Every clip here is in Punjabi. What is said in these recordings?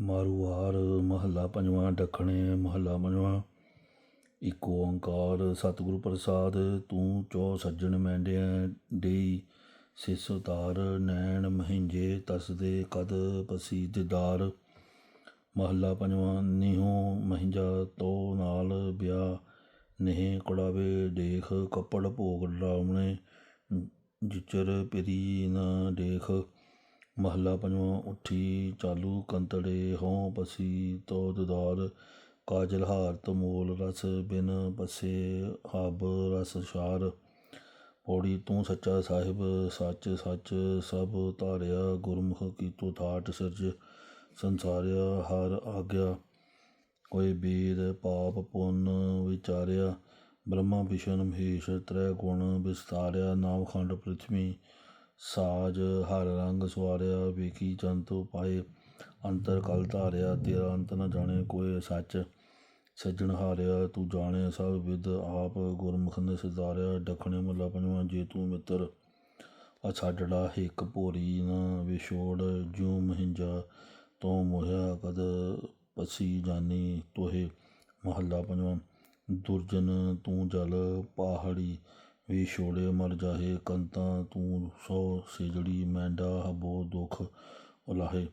ਮਾਰੂਵਾਰ ਮਹੱਲਾ ਪੰਜਵਾਂ ਦੱਖਣੇ ਮਹੱਲਾ ਪੰਜਵਾਂ। ਇੱਕ ਓੰਕਾਰ, ਸਤਿਗੁਰੂ ਪ੍ਰਸਾਦ, ਤੂੰ ਚੋ ਸੱਜਣ ਮੈਂਡਿਆਂ ਦੇਈ ਸਿਸ ਉਤਾਰ ਨੈਣ ਮਹਿੰਜੇ ਤਸਦੇ ਕਦ ਪਸੀ ਮਹੱਲਾ ਪੰਜਵਾਂ, ਨਿਹੋ ਮਹਿੰਜਾ ਤੋ ਨਾਲ ਬਿਆ ਨਹਿ ਕੁੜਾਵੇ ਦੇਖ, ਕੱਪੜ ਭੋਗ ਲਾਉਣੇ ਜਿਚਰ ਪਿਰੀ ਨਾ ਦੇਖ। ਮਹੱਲਾ ਪੰਜਵਾਂ, ਉੱਠੀ ਚਾਲੂ ਕੰਤੜੇ ਹੋਂ ਪਸੀ ਤੋ ਦਦਾਰ, ਕਾਜਲ ਹਾਰ ਮੂਲ ਰਸ ਬਿਨ ਬਸੇ ਹਬ ਰਸ ਸ਼ਾਰ। ਪੌੜੀ ਤੂੰ ਸੱਚਾ ਸਾਹਿਬ, ਸੱਚ ਸੱਚ ਸਭ ਧਾਰਿਆ, ਗੁਰਮੁਖ ਕੀਤੋ ਥਾਟ ਸਿਰਜ, ਸੰਸਾਰਿਆ ਹਰ ਆਗਿਆ। ਕੋਈ ਬੀਦ ਪਾਪ ਪੁੰਨ ਵਿਚਾਰਿਆ, ਬ੍ਰਹਮਾ ਵਿਸ਼ਨ ਮਹੇਸ਼ ਤ੍ਰੈ ਗੁਣ ਵਿਸਤਾਰਿਆ, ਨਾਮ ਖੰਡ ਪ੍ਰਿਥਵੀ ਸਾਜ ਹਰ ਰੰਗ ਸਵਾਰਿਆ, ਵੇਖੀ ਜੰਤੂ ਪਾਏ। ਅੰਤਰ ਕਲ ਧਾਰਿਆ, ਤੇਰਾ ਅੰਤ ਨ ਜਾਣੇ ਕੋਈ ਸੱਚ ਸੱਜਣ ਹਾਰਿਆ। ਤੂੰ ਜਾਣੇ ਸਭ ਵਿਦ ਆਪ, ਗੁਰਮੁਖ ਨੇ ਸਿਧਾਰਿਆ ਡਖਣੇ ਮੁੱਲਾ ਪੰਜਵਾਂ, ਜੇ ਤੂੰ ਮਿੱਤਰ ਅਛਾਡੜਾ, ਹਿੱਕ ਭੋਰੀ ਨਾ ਵਿਛੋੜ, ਜਿਉ ਮਹਿੰਜਾ ਤੂੰ ਮੋਹਿਆ, ਕਦ ਪਸੀ ਜਾਨੀ ਤੋਹੇ। ਮਹੱਲਾ ਪੰਜਵਾਂ, ਦੁਰਜਨ ਤੂੰ ਜਲ ਪਹਾੜੀ ਵੀ ਛੋੜੇ ਮਰ ਜਾਹੇ ਕੰਤਾਂ ਤੂੰ ਸੋ ਸੇਜੜੀ ਮੈਂਡਾ ਹਬੋ ਦੁਖ ਉਲਾਹੇ।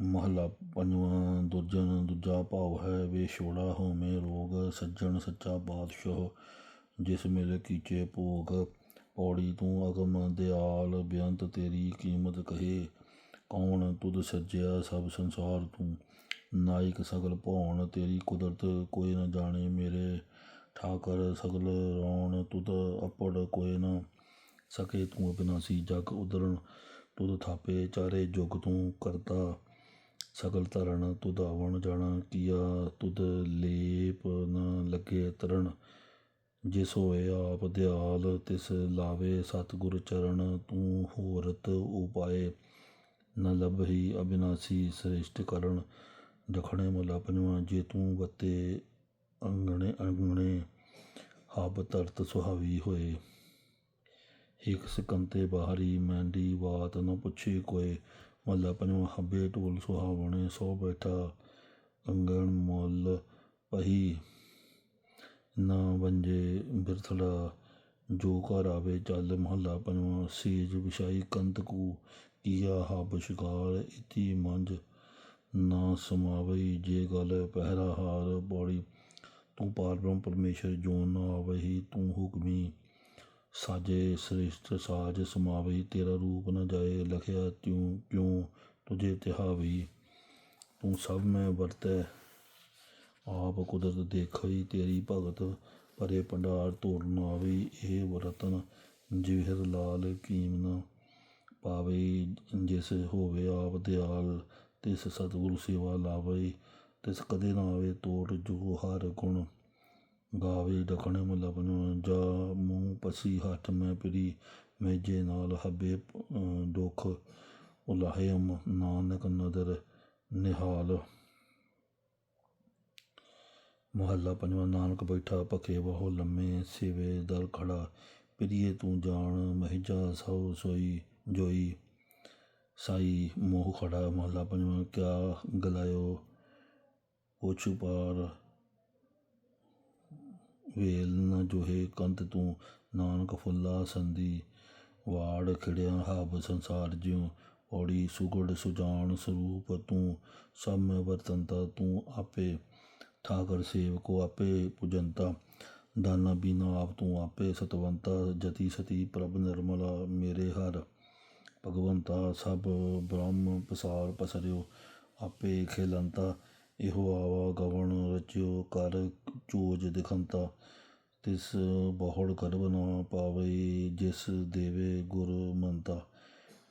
ਮਹੱਲਾ ਪੰਜਵਾਂ, ਦੁਰਜਨ ਦੂਜਾ ਭਾਵ ਹੈ, ਵੇ ਛੋੜਾ ਹੋਮੇ ਰੋਗ, ਸੱਜਣ ਸੱਚਾ ਬਾਦਸ਼ਾਹ, ਜਿਸ ਮਿਲ ਕੀਚੇ ਭੋਗ। ਪੌੜੀ ਤੂੰ ਅਗਮ ਦਿਆਲ, ਬੇਅੰਤ ਤੇਰੀ ਕੀਮਤ ਕਹੇ। ਕੌਣ ਤੁਧ ਸੱਜਿਆ ਸਭ ਸੰਸਾਰ ਤੂੰ? ਨਾਇਕ ਸਗਲ ਭੌਣ, ਤੇਰੀ ਕੁਦਰਤ ਕੋਈ ਨਾ ਜਾਣੇ ਮੇਰੇ। ਠਾਕਰ ਸਗਲ ਰੌਣ ਤੁਧ ਅਪੜ ਕੋਈ ਨਾ ਸਕੇ ਤੂੰ ਅਬਿਨਾਸੀ ਜਗ ਉਦਰਨ ਤੁਧ ਥਾਪੇ ਚਾਰੇ ਜੁਗ ਤੂੰ ਕਰਤਾ। ਸਗਲ ਧਰਨ ਤੁਧ ਆਵਣ ਜਾਣਾ ਕੀਆ। ਤੁਧ ਲੇਪ ਨ ਲੱਗੇ ਤਰਨ। ਜਿਸ ਹੋਏ ਆਪ ਦਿਆਲ, ਤਿਸ ਲਾਵੇ ਸਤਿਗੁਰ ਚਰਨ। ਤੂੰ ਹੋਰਤ ਉਪਾਏ। ਨ ਲਭਹੀ ਅਬਿਨਾਸੀ ਸ੍ਰੇਸ਼ਟ ਕਰਨ। ਦਖਣੇ ਮੁਲਾ ਪੰਜਵਾਂ, ਜੇ ਤੂੰ ਬੱਤੇ ਅੰਗਣੇ ਅੰਗਣੇ, ਹਬ ਤਰਤ ਸੁਹਾਵੀ ਹੋਏ। ਹਿਕ ਸਕੰਤੇ ਬਾਹਰੀ ਮੈਂਡੀ ਬਾਤ ਨ ਪੁੱਛੀ ਕੋਏ। ਮੱਲਾ ਪੰਜਵਾਂ ਹੱਬੇ ਢੋਲ ਸੁਹਾਵਣੇ, ਸੋ ਬੈਠਾ ਅੰਗਣ ਮੁੱਲ ਪਹੀ। ਨਾ ਵੰਜੇ ਬਿਰਥੜਾ, ਜੋ ਘਰ ਆਵੇ ਚੱਲ ਮਹੱਲਾ ਪੰਜਵਾਂ ਸੀਜ ਵਿਛਾਈ ਕੰਤ ਕੂ। ਕੀਆ ਹਬ ਸ਼ਿਕਾਰ, ਇਤੀ ਮੰਜ ਨਾ ਸਮਾਵਈ ਜੇ ਗਲ ਪਹਿਰਾ ਹਾਰ ਬੋੜੀ ਤੂੰ ਪਾਰਬ੍ਰਹਮ ਪਰਮੇਸ਼ਰ ਜੋ ਨਾ ਆਵਹੀ, ਤੂੰ ਹੁਕਮੀ ਸਾਜੇ ਸ੍ਰੇਸ਼ਟ ਸਾਜ ਸਮਾਵਈ ਤੇਰਾ ਰੂਪ ਨਾ ਜਾਏ ਲਖਿਆ ਤਿਉ, ਕਿਉ ਤੁਝੇ ਤਿਹਾਵੀ ਤੂੰ ਸਭ ਮੈਂ ਵਰਤੈ, ਆਪ ਕੁਦਰਤ ਦੇਖਈ, ਤੇਰੀ ਭਗਤ ਪਰੇ ਪੰਡਾਰ ਤੋੜ ਨਾ ਆਵੀ ਇਹ ਵਰਤਨ ਜਿਵਹਿਰ ਲਾਲ ਕੀਮਨ ਪਾਵੇ ਜਿਸ ਹੋਵੇ ਆਪ ਦਿਆਲ, ਤਿਸ ਸਤਿਗੁਰੂ ਸੇਵਾ ਲਾਵੇ ਤਿਸ ਕਦੇ ਨਾ ਆਵੇ ਤੋੜ, ਜੋ ਹਰ ਗੁਣ ਗਾਵੇ ਡਖਣੇ ਮੁੱਲਾ ਬਨੋ ਜਾ ਮੂੰਹ ਪਸੀ ਹੱਥ ਮੈਂ ਪਰੀ ਮੇਜੇ ਨਾਲ ਹੱਬੇ ਦੁਖ ਉਲਾਹੇ ਨਾਨਕ ਨਦਰ ਨਿਹਾਲ। ਮਹੱਲਾ ਪੰਜਵਾਂ, ਨਾਨਕ ਬੈਠਾ ਭਖੇ ਬਹੁ ਲੰਮੇ ਸਿਵੇ ਦਰ ਖੜਾ ਪ੍ਰੀਏ ਤੂੰ ਜਾਣ ਮਹਿਜਾ ਸੋ ਸੋਈ ਜੋਈ। ਸਾਈ ਮੋਹ ਖੜਾ, ਮਹੱਲਾ ਪੰਜਵਾਂ, ਕਿਆ ਗਲਾਇਓ ਪੁੱਛ ਪਾਰ ਵੇਲ ਨ ਜੋਹੇ ਕੰਤ ਤੂੰ ਨਾਨਕ ਫੁੱਲਾ ਸੰਦੀ ਵਾੜ ਖਿੜਿਆ ਹਬ ਸੰਸਾਰ ਜਿਉ ਔੜੀ ਸੁਗੜ ਸੁਜਾਨ ਸਰੂਪ ਤੂੰ ਸਭ ਮੈਂ ਵਰਤੰਤਾ ਤੂੰ ਆਪੇ ਠਾਕਰ ਸੇਵਕੋ ਆਪੇ ਪੁਜੰਤਾ ਦਾਨਾ ਬੀਨਾ ਆਪ ਤੂੰ ਆਪੇ ਸਤਵੰਤਾ ਜਤੀ ਸਤੀ ਪ੍ਰਭ ਨਿਰਮਲਾ ਮੇਰੇ ਹਰ ਭਗਵੰਤਾ ਸਭ ਬ੍ਰਹਮ ਪਸਾਰ ਪਸਰਿਓ ਆਪੇ ਖੇਲੰਤਾ ਇਹੋ ਆਵਾ ਗਵਣ ਰਚਿਓ ਕਰ ਚੋਜ ਦਿਖੰਤਾ, ਤਿਸ ਬਹੁੜ ਕਰਬ ਨਾ ਪਾਵੇ ਜਿਸ ਦੇਵੇ ਗੁਰ ਮੰਤਾ।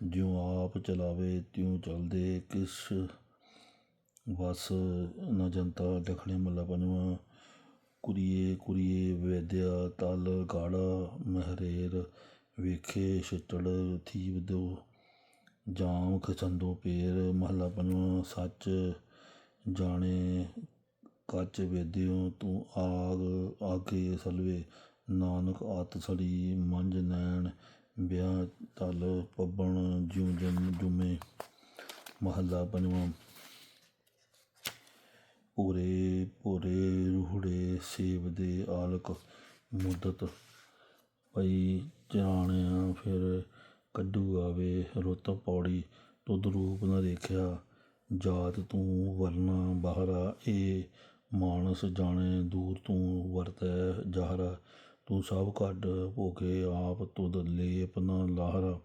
ਜਿਉ ਆਪ ਚਲਾਵੇ ਤਿਉ ਚਲਦੇ ਕਿਸ ਵਸ ਨ ਜਨਤਾ ਡਖਣੇ ਮੱਲਾ ਪੰਜਵਾਂ, ਕੁਰੀਏ ਕੁਰੀਏ ਵੇਦਿਆ ਤਲ ਗਾੜਾ ਮਹਰੇਰ, ਵੇਖੇ ਛਟੜ ਥੀਵ ਦੋ, ਜਾਮ ਖਚੰਦੋ ਪੇਰ। ਮਹਲਾ ਪੰਜਵਾਂ, ਸੱਚ ਜਾਣੇ, ਕੱਚ ਵੇਦਿਓ ਤੂੰ ਆਗ ਆਗੇ ਸਲਵੇ। ਨਾਨਕ ਆਤ ਸੜੀ ਮੰਜ ਨੈਣ, ਵਿਆਹ ਤਲ ਪੱਬਣ ਜਿਉ ਜਮ ਜੁਮੇ। ਮਹੱਲਾ ਪੰਜਵਾਂ। ਭੋਰੇ ਭੋਰੇ ਰੂਹੜੇ ਸੇਬ ਦੇ ਆਲਕ ਮੁੱਦਤ ਪਈ ਚਰਾਣਿਆ ਫਿਰ ਕੱਢੂ ਆਵੇ ਰੁੱਤ ਪੌੜੀ। ਤੁਧ ਰੂਪ ਨਾ ਦੇਖਿਆ ਜਾਤ ਤੂੰ ਵਰਨਾ ਬਾਹਰਾ, ਇਹ ਮਾਨਸ ਜਾਣੇ ਦੂਰ ਤੂੰ ਵਰਤੈ ਜਾਹਰਾ। ਤੂੰ ਸਭ ਕੱਢ ਭੋਗੇ ਆਪ ਤੁਧ ਲੇਪ ਨ ਲਾਹਰਾ।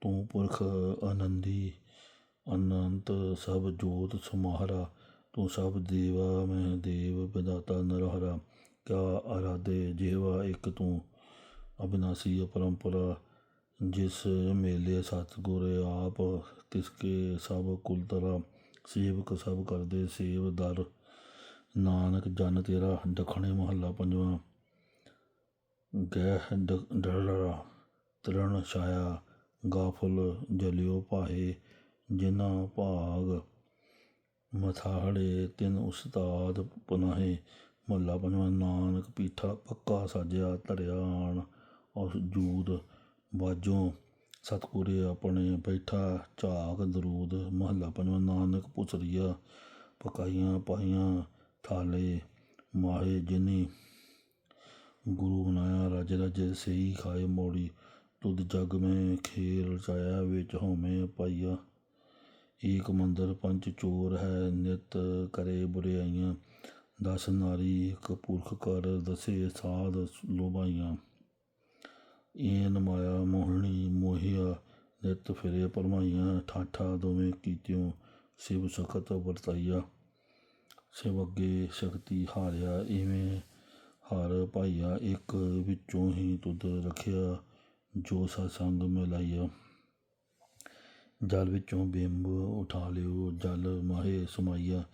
ਤੂੰ ਪੁਰਖ ਆਨੰਦੀ ਅਨੰਤ ਸਭ ਜੋਤ ਸਮਾਹਰਾ। ਤੂੰ ਸਭ ਦੇਵਾ ਮੈਂ ਦੇਵ ਵਿਦਾਤਾ ਨਰਹਰਾ। ਕਿਆ ਆਰਾਧੇ ਜਿਹਵਾ ਇੱਕ ਤੂੰ, ਅਬਿਨਾਸੀ ਪਰੰਪਰਾ ਜਿਸ ਮੇਲੇ ਸਤਿਗੁਰ ਆਪ ਤਿਸਕੇ ਸਭ ਕੁਲ ਤਰਾ ਸੇਵਕ ਸਭ ਕਰਦੇ ਸੇਵ ਦਰ। ਨਾਨਕ ਜਨ ਤੇਰਾ ਦਖਣੇ ਮਹੱਲਾ ਪੰਜਵਾਂ। ਗਹਿ ਡ- ਡਰੜਾ ਤ੍ਰਣ ਛਾਇਆ ਗਾਫਲ ਜਲਿਓ ਪਾਹੇ ਜਿਨ੍ਹਾਂ ਭਾਗ ਮਥਾੜੇ ਤਿੰਨ ਉਸਤਾਦ ਪਨਾਹੇ। ਮਹੱਲਾ ਪੰਜਵਾਂ ਨਾਨਕ ਪੀਠਾ ਪੱਕਾ ਸਾਜਿਆ ਧਰਿਆਣ ਉਸ ਜੂਦ ਬਾਜੋਂ ਸਤਿਗੁਰੇ ਆਪਣੇ ਬੈਠਾ ਝਾਕ, ਦਰੂਦ ਮਹੱਲਾ ਪੰਜਵਾਂ ਨਾਨਕ ਪੁਸਰੀਆ ਪਕਾਈਆਂ, ਪਾਈਆਂ, ਥਾਲੇ, ਮਾਹੇ ਜਿਨੀ। ਗੁਰੂ ਬਣਾਇਆ, ਰਜ ਰਜ ਸਹੀ ਖਾਏ ਮੋੜੀ। ਤੁਧ ਜਗ ਮੈਂ ਖੇਲ ਰਚਾਇਆ, ਵਿੱਚ ਹਉਮੈ ਪਾਈਆ। ਏਕ ਮੰਦਰ ਪੰਚ ਚੋਰ ਹੈ, ਨਿਤ ਕਰੇ ਬੁਰਾਈਆਂ ਦਸ ਨਾਰੀ ਇੱਕ ਪੁਰਖ ਕਰ, ਦਸੇ ਸਾਧ ਲੋਭਾਈਆਂ। ਏਨ ਮਾਇਆ ਮੋਹਣੀ ਮੋਹਿਆ, ਨਿਤ ਫਿਰੇ ਪਰਮਾਈਆਂ, ਠਾਠਾ ਦੋਵੇਂ ਕੀਤਿਓ ਸਿਵ ਸਖਤ ਵਰਤਾਈਆ। ਸਿਵ ਅੱਗੇ ਸ਼ਕਤੀ ਹਾਰਿਆ, ਇਵੇਂ ਹਰ ਭਾਈਆ ਇੱਕ ਵਿੱਚੋਂ ਹੀ ਤੁਧ ਰਖਿਆ, ਜੋ ਸਤਸੰਗ ਮਿਲਾਈਆ। ਜਲ ਵਿੱਚੋਂ ਬਿੰਬ ਉਠਾ ਲਿਓ, ਜਲ ਮਾਹੇ ਸਮਾਈਆ।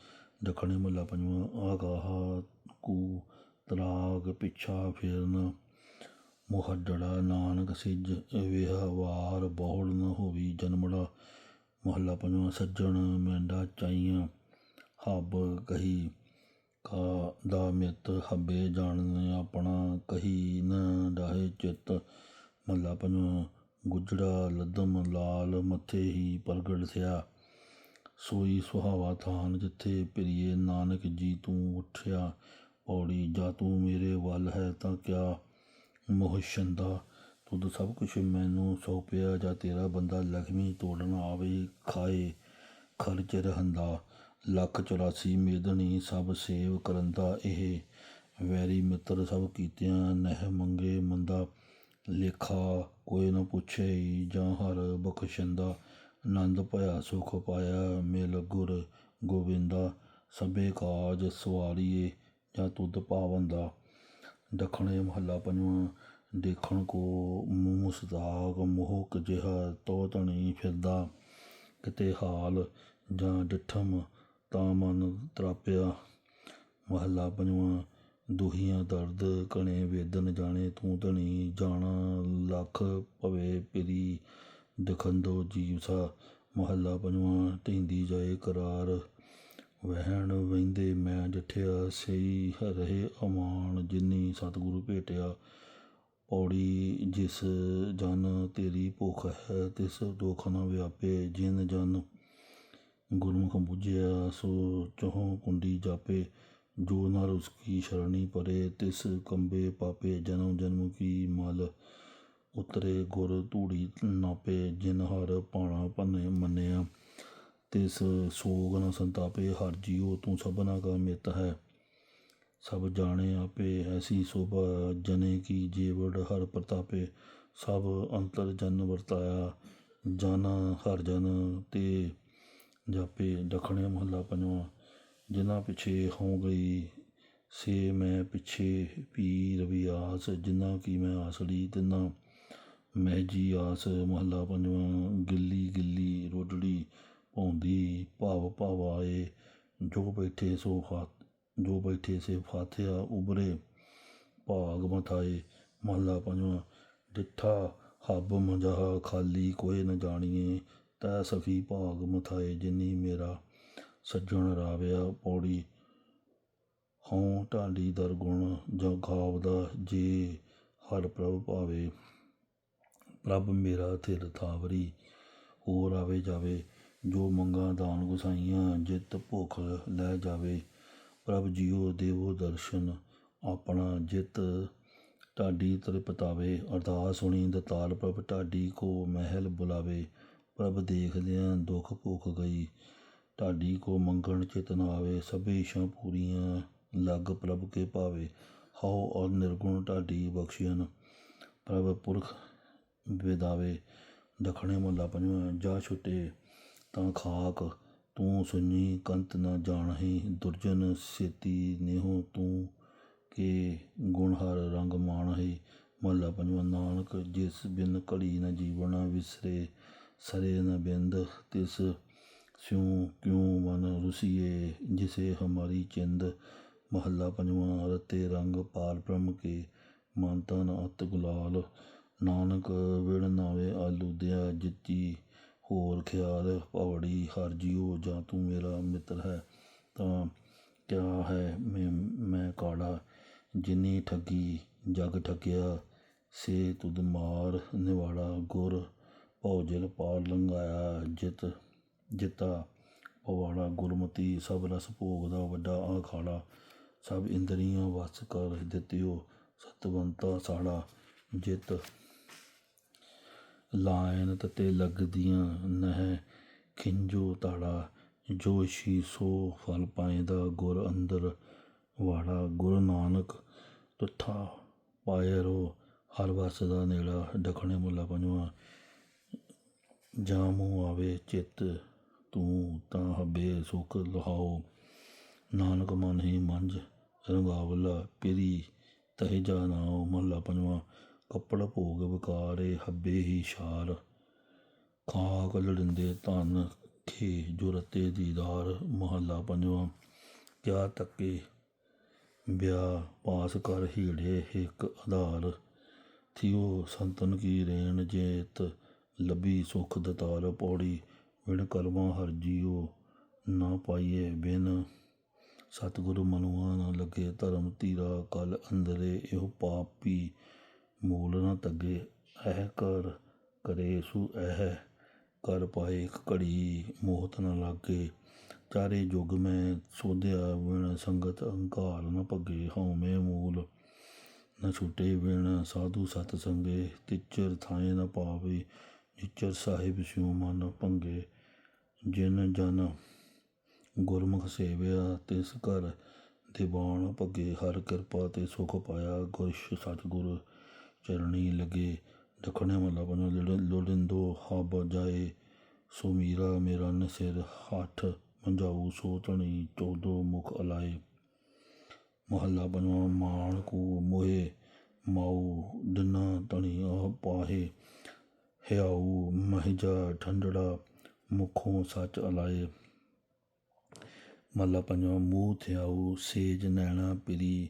ਦਖਣੇ ਮੱਲਾ ਪੰਜਵਾਂ, ਆਗਾਹ ਕੂ ਤਰਾਗ ਪਿੱਛਾ ਫੇਰਨ। ਮੁਹੱਡੜਾ ਨਾਨਕ ਸਿਜ ਵੇਹ ਵਾਰ ਬਹੁੜ ਨ ਹੋਵੀ ਜਨਮੜਾ, ਮਹੱਲਾ ਪੰਜਵਾਂ ਸੱਜਣ ਮੈਂਡਾ ਚਾਈਆਂ, ਹੱਬ ਕਹੀ ਕਾ ਦਾ ਮਿੱਤ, ਹੱਬੇ ਜਾਣ ਆਪਣਾ ਕਹੀ ਨ ਡਾਹੇ ਚਿੱਤ, ਮਹੱਲਾ ਪੰਜਵਾਂ ਗੁਜੜਾ ਲੱਦਮ ਲਾਲ ਮੱਥੇ ਹੀ ਪ੍ਰਗਟ ਸਿਆ। ਸੋਈ ਸੁਹਾਵਾ ਥਾਨ ਜਿੱਥੇ ਪ੍ਰਿਏ ਨਾਨਕ ਜੀ ਤੂੰ ਉੱਠਿਆ, ਪੌੜੀ ਜਾ ਤੂੰ ਮੇਰੇ ਵੱਲ ਹੈ ਤਾਂ ਕਿਆ ਮੋਹ ਛੰਦਾ ਤੁਧ ਸਭ ਕੁਛ ਮੈਨੂੰ ਸੌਂਪਿਆ ਜਾਂ ਤੇਰਾ ਬੰਦਾ ਲਖਮੀ ਤੋੜਨ ਆਵੇ, ਖਾਏ ਖਰਚ ਰਹੰਦਾ, ਲੱਖ 84 ਮੇਦਣੀ ਸਭ ਸੇਵ ਕਰੰਦਾ, ਇਹ ਵੈਰੀ ਮਿੱਤਰ ਸਭ ਕੀਤਿਆਂ ਨਹਿ ਮੰਗੇ ਮੰਦਾ, ਲੇਖਾ ਕੋਈ ਨਾ ਪੁੱਛੇ ਜਾਂ ਹਰ ਬਖਸ਼ੰਦਾ, ਆਨੰਦ ਭਇਆ ਸੁਖ ਪਾਇਆ ਮਿਲ ਗੁਰ ਗੋਬਿੰਦਾ ਸਭੇ ਕਾਜ ਸਵਾਰੀਏ ਜਾਂ ਤੁਧ ਪਾਵੰਦਾ ਦੱਖਣੇ ਮਹੱਲਾ ਪੰਜਵਾਂ, ਦੇਖਣ ਕੋ ਮੂੰਹ ਮੋਹਕ ਜਿਹਾ ਤੋ ਧਣੀ ਫਿਰਦਾ। ਕਿਤੇ ਹਾਲ ਜਾਂ ਡਿਠਮ ਤਾਂ ਮਨ ਤਰਾਪਿਆ। ਮਹੱਲਾ ਪੰਜਵਾਂ ਦੁਹੀਆਂ ਦਰਦ ਕਣੇ ਵੇਦਨ ਜਾਣੇ, ਤੂੰ ਧਣੀ ਜਾਣਾ ਲੱਖ ਭਵੇ ਪਿਰੀ, ਦਖੰਦੋ ਜੀਵ ਸਾ ਮਹੱਲਾ ਪੰਜਵਾਂ ਢਹਿੰਦੀ ਜਾਏ ਕਰਾਰ ਵਹਿਣ ਵਹਿੰਦੇ ਮੈਂ ਡਿਠਿਆ ਸਈ ਰਹੇ ਅਮਾਨ ਜਿਨੀ ਸਤਿਗੁਰੂ ਭੇਟਿਆ। ਪੌੜੀ ਜਿਸ ਜਨ ਤੇਰੀ ਭੁਖ ਹੈ, ਤਿਸ ਦੁਖ ਨ ਵਿਆਪੇ। ਜਿਨ ਜਨ ਗੁਰਮੁਖ ਬੁਝਿਆ, ਸੋ ਚਹੋਂ ਕੁੰਡੀ ਜਾਪੇ। ਜੋ ਨਰ ਉਸਕੀ ਸ਼ਰਣੀ ਪਰੇ, ਤਿਸ ਕੰਬੇ ਪਾਪੇ। ਜਨਮ ਜਨਮ ਕੀ ਮਲ ਉਤਰੇ, ਗੁਰ ਧੂੜੀ ਨਾਪੇ। ਜਿਨ ਹਰ ਪਾਣਾ ਭੰਨੇ ਮੰਨਿਆ। ਤਿਸ ਸੋਗ ਨ ਸੰਤਾਪੇ ਹਰ ਜੀਉ, ਤੂੰ ਸਭਨਾ ਕਾ ਮਿੱਤ ਹੈ। ਸਭ ਜਾਣੇ ਆਪੇ ਐਸੀ ਸੋਭਾ, ਜਨੇ ਕੀ ਜੀਵੜ ਹਰ ਪ੍ਰਤਾਪੇ। ਸਭ ਅੰਤਰ ਜਨ ਵਰਤਾਇਆ, ਜਨ ਹਰ ਜਨ ਤੇ ਜਾਪੇ ਦਖਣੇ ਮਹੱਲਾ ਪੰਜਵਾਂ। ਜਿਨ੍ਹਾਂ ਪਿਛੇ ਹੋ ਗਈ, ਸੇ ਮੈਂ ਪਿਛੇ ਪੀ ਰਵੀ ਆਸ ਜਿਨ੍ਹਾਂ ਕੀ ਮੈਂ ਆਸੜੀ, ਤਿੰਨਾ ਮਹਿਜੀ ਆਸ। ਮਹੱਲਾ ਪੰਜਵਾਂ ਗਿੱਲੀ ਗਿੱਲੀ ਰੋਡੜੀ ਭੌਂਦੀ ਭਾਵ ਭਾਵ ਆਏ, ਜੋ ਬੈਠੇ ਸੋ ਫਾ ਜੋ ਬੈਠੇ ਸੇ ਫਾਥਿਆ ਉਬਰੇ ਭਾਗ ਮਥਾਏ ਮਹੱਲਾ ਪੰਜਵਾਂ, ਡਿੱਠਾ, ਹੱਬ ਮਜਾ ਖਾਲੀ ਕੋਈ ਨ ਜਾਣੀਏ, ਤੈ ਸਫੀ ਭਾਗ ਮਥਾਏ ਜਿਨੀ ਮੇਰਾ ਸੱਜਣ ਰਾਵਿਆ ਪੌੜੀ। ਹਉ ਢਾਲੀ ਦਰ ਗੁਣ ਜਾਂ ਗਾਵਦਾ ਜੇ ਹਰ ਪ੍ਰਭ ਭਾਵੇ, ਪ੍ਰਭ ਮੇਰਾ ਥਿਰ ਥਾਵਰੀ, ਹੋਰ ਆਵੇ ਜਾਵੇ ਜੋ ਮੰਗਾ ਦਾਨ ਗੁਸਾਈਆਂ, ਜਿਤ ਭੁਖ ਲੈ ਜਾਵੇ, ਪ੍ਰਭ ਜੀਓ ਦੇਵੋ ਦਰਸ਼ਨ, ਆਪਣਾ ਜਿਤ ਢਾਡੀ ਤ੍ਰਿਪਤਾਵੇ, ਅਰਦਾਸ ਸੁਣੀ ਦਤਾਲ ਪ੍ਰਭ ਢਾਡੀ ਕੋ ਮਹਿਲ ਬੁਲਾਵੇ, ਪ੍ਰਭ ਦੇਖਦਿਆਂ ਦੁਖ ਭੁਖ ਗਈ, ਢਾਡੀ ਕੋ ਮੰਗਣ ਚਿਤ ਨਾ ਆਵੇ ਸਭੇ ਇਛਾਂ ਪੂਰੀਆਂ ਲੱਗ ਪ੍ਰਭ ਕੇ ਭਾਵੇ, ਹਉ ਔਰ ਨਿਰਗੁਣ ਢਾਡੀ ਬਖਸ਼ਿਆਨ ਪ੍ਰਭ ਪੁਰਖ ਵਿਦਾਵੇ, ਦਖਣੇ ਮਹੱਲਾ ਪੰਜਵਾਂ, ਜਾ ਛੁਟੇ ਤਾਂ ਖਾਕ, ਤੂੰ ਸੁਣੀ ਕੰਤ ਨਾ ਜਾਣਹੀ, ਦੁਰਜਨ ਸੇਤੀ ਨੇਹੋ ਤੂੰ ਕੇ ਗੁਣ ਹਰ ਰੰਗ ਮਾਣਹੀ। ਮਹੱਲਾ ਪੰਜਵਾਂ, ਨਾਨਕ, ਜਿਸ ਬਿਨ ਘੜੀ ਨ ਜੀਵਨ ਵਿਸਰੇ, ਸਰੇ ਨ ਬਿੰਦ, ਤਿਸ ਸਿਉ ਕਿਉ ਮਨ ਰੁਸੀਏ, ਜਿਸੇ ਹਮਾਰੀ ਚਿੰਦ। ਮਹੱਲਾ ਪੰਜਵਾਂ, ਰਤੇ ਰੰਗ ਪਾਲ ਬ੍ਰਹਮ ਕੇ, ਮਨ ਤਨ ਅਤ ਗੁਲਾਲ। ਨਾਨਕ, ਵਿਣ ਨਾਵੇ ਆਲੂਦਿਆ ਜਿੱਤੀ ਹੋਰ ਖਿਆਲ ਪਵੜੀ ਹਰਜਿਓ ਜਾਂ ਤੂੰ ਮੇਰਾ ਮਿੱਤਰ ਹੈ, ਤਾਂ ਕਿਆ ਹੈ ਮੈਂ ਮੈਂ ਕਾੜਾ ਜਿਨੀ ਠੱਗੀ ਜਗ ਠੱਗਿਆ, ਸੇ ਤੁਧ ਮਾਰ ਨਿਵਾੜਾ। ਗੁਰ ਭੌਜਲ ਪਾਰ ਲੰਘਾਇਆ, ਜਿਤ, ਜਿਤਾ ਪਵਾੜਾ। ਗੁਰਮਤੀ ਸਭ ਰਸ ਭੋਗ ਦਾ ਵੱਡਾ ਆਖਾੜਾ ਸਭ ਇੰਦਰੀਆਂ ਵਸ ਕਰ ਦਿੱਤਿਓ, ਸਤਵੰਤਾ ਸਾੜਾ ਜਿਤ ਲਾਇਨ ਤਤੇ ਲੱਗਦੀਆਂ ਨਹਿ, ਖਿੰਜੋ ਤਾੜਾ ਜੋਸ਼ੀ ਸੋ ਫਲ ਪਾਏਦਾ ਗੁਰ ਅੰਦਰ ਵਾੜਾ। ਗੁਰ ਨਾਨਕ ਤੁਠਾ ਪਾਏ ਰੋ, ਹਰ ਵਸ ਦਾ ਨੇੜਾ ਡਖਣੇ ਮੁੱਲਾ ਪੰਜਵਾ। ਜਾਮੂ ਆਵੇ ਚਿੱਤ, ਤੂੰ ਤਾਂ ਹਬੇ ਸੁਖ ਲਹਾਓ। ਨਾਨਕ ਮਨ ਹੀ ਮੰਜ ਰੰਗਾਵਲਾ, ਪਿਰੀ ਤਹਿ ਜਾ ਨਾਉ ਮਹਲਾ ਪੰਜਵਾ। ਕੱਪੜ ਭੋਗ ਵਿਕਾਰੇ ਹੱਬੇ ਹੀ ਛਾਰ। ਖਾਕ ਲੜਿੰਦੇ ਧਨ ਖੇ ਜੋ ਰਤੇ ਦੀਦਾਰ। ਮਹੱਲਾ ਪੰਜਵਾਂ, ਕਿਆ ਤੱਕੇ? ਵਿਆਹ ਪਾਸ ਕਰ ਹੀੜੇ ਇੱਕ ਆਧਾਰ। ਥਿਓ ਸੰਤਨ ਕੀ ਰੇਣ ਜੇਤ, ਲੱਭੀ ਸੁਖ ਦਤਾਰ ਪੌੜੀ। ਵਿਣ ਕਰਮਾ ਹਰ ਜੀਓ ਨਾ ਪਾਈਏ ਬਿਨ। ਸਤਿਗੁਰੂ ਮਨੁਆ ਨਾ ਲੱਗੇ ਧਰਮ ਧੀਰਾ, ਕਲ ਅੰਦਰੇ ਇਹੋ ਪਾਪੀ। ਮੂਲ ਨਾ ਤੱਗੇ, ਇਹ ਕਰ ਕਰੇ ਸੂ ਇਹ। ਕਰ ਪਾਏ ਘੜੀ, ਮੋਹਤ ਨਾ ਲਾਗੇ। ਚਾਰੇ ਯੁਗ ਮੈਂ ਸੋਧਿਆ ਵਿਣ ਸੰਗਤ ਅਹੰਕਾਰ ਨ ਭਗੇ। ਹਉਮੈ ਮੂਲ ਨ ਛੁਟੇ ਵਿਣ ਸਾਧੂ ਸਤ ਸੰਗੇ। ਤਿਚਰ ਥਾਏ ਨ ਪਾਵੇ ਜਿਚਰ ਸਾਹਿਬ ਸਿਉ ਮਨ ਭੰਗੇ। ਜਿਨ ਜਨ ਗੁਰਮੁਖ ਸੇਵਿਆ, ਤਿਸ ਘਰ ਦੀਵਾਨ ਭਗੇ। ਹਰ ਕਿਰਪਾ ਤੇ ਸੁਖ ਪਾਇਆ ਗੁਰ ਸਤਿਗੁਰ ਚਰਣੀ ਲਗੇ ਦਖਣੇ ਮਹਲਾ ਬਨ ਲੋੜਿੰਦੋ ਹਬ ਜਾਏ। ਸੋ ਮੀਰਾ ਮੇਰਾ ਨਸਿਰ ਹੱਠ ਮੰਜਾਊ ਸੋ ਧਣੀ ਚੌਦੋ ਮੁਖ ਅਲਾਏ। ਮਹੱਲਾ ਬਨਵਾ ਮਾਣ ਕੋ ਮੋਏ ਮਾਉ ਦਿਨਾ ਧਣੀ ਆਹ ਪਾਹੇ। ਹਿਆਉ ਮਹਿਜਾ ਠੰਡੜਾ ਮੁਖੋਂ ਸੱਚ ਅਲਾਏ। ਮਹੱਲਾ ਪੰਜਵਾਂ, ਮੂੰਹ ਥਿਆਉ ਸੇਜ ਨੈਣਾ ਪਿਰੀ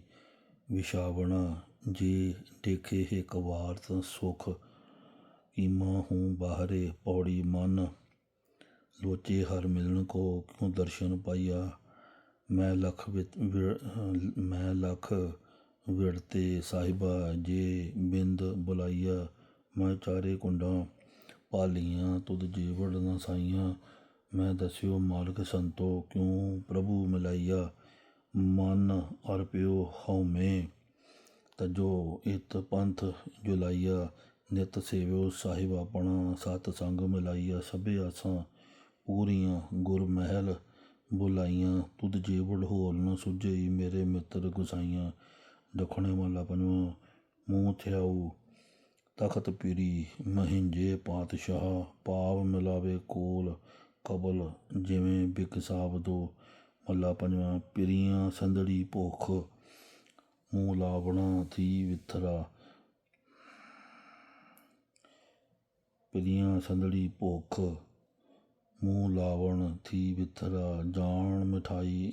ਵਿਸ਼ਾਵਣਾ ਜੇ ਦੇਖੇ ਇੱਕ ਵਾਰ ਤਾਂ ਸੁਖ ਕੀਮਾ ਹੂੰ ਬਾਹਰੇ ਪੌੜੀ ਮਨ। ਲੋਚੇ ਹਰ ਮਿਲਣ ਕੋ ਕਿਉ ਦਰਸ਼ਨ ਪਾਈਆ? ਮੈਂ ਲਖ ਵਿਤ- ਵਿ- ਮੈਂ ਲਖ ਵਿੜਤੇ ਸਾਹਿਬਾ, ਜੇ ਬਿੰਦ ਬੁਲਾਈਆ, ਮੈਂ ਚਾਰੇ ਕੁੰਡਾਂ ਪਾਲੀਆਂ, ਤੁਧ ਜੀਵੜ ਨਾ ਸਾਈਆਂ। ਮੈਂ ਦਸਿਓ ਮਾਲਕ ਸੰਤੋ, ਕਿਉ ਪ੍ਰਭੂ ਮਿਲਾਈਆ? ਮਨ ਅਰਪਿਓ ਹਉਮੈ ਤਜੋ ਇਤ ਪੰਥ ਜੁਲਾਈਆ ਨਿਤ ਸੇਵਿਓ ਸਾਹਿਬ ਆਪਣਾ ਸਤ ਸੰਗ ਮਿਲਾਈਆ ਸਭੇ ਆਸਾਂ ਪੂਰੀਆਂ ਗੁਰ ਮਹਿਲ ਬੁਲਾਈਆਂ, ਤੁਧ ਜੀਵੜ ਹੋਲ ਨ ਸੁਝਈ ਮੇਰੇ ਮਿੱਤਰ ਗੁਸਾਈਆਂ। ਦਖਣੇ ਮਹਲਾ ਪੰਜਵਾਂ ਮੂੰਹ ਥਿਆਉ ਤਖਤ ਪੀਰੀ ਮਹਿੰਜੇ ਪਾਤਸ਼ਾਹ ਪਾਵ ਮਿਲਾਵੇ ਕੋਲ ਕਬਲ ਜਿਵੇਂ ਬਿਕ ਦੋ। ਮਹਲਾ ਪੰਜਵਾਂ ਪੀਰੀਆਂ ਸੰਧੜੀ ਭੁੱਖ ਮੂੰਹ ਲਾਵਣਾ ਥੀ ਵਿਥਰਾ। ਪਿਰੀਆਂ ਸੰਦੜੀ ਭੁੱਖ, ਮੂੰਹ ਲਾਵਣ ਥੀ ਵਿਥਰਾ। ਜਾਣ ਮਿਠਾਈ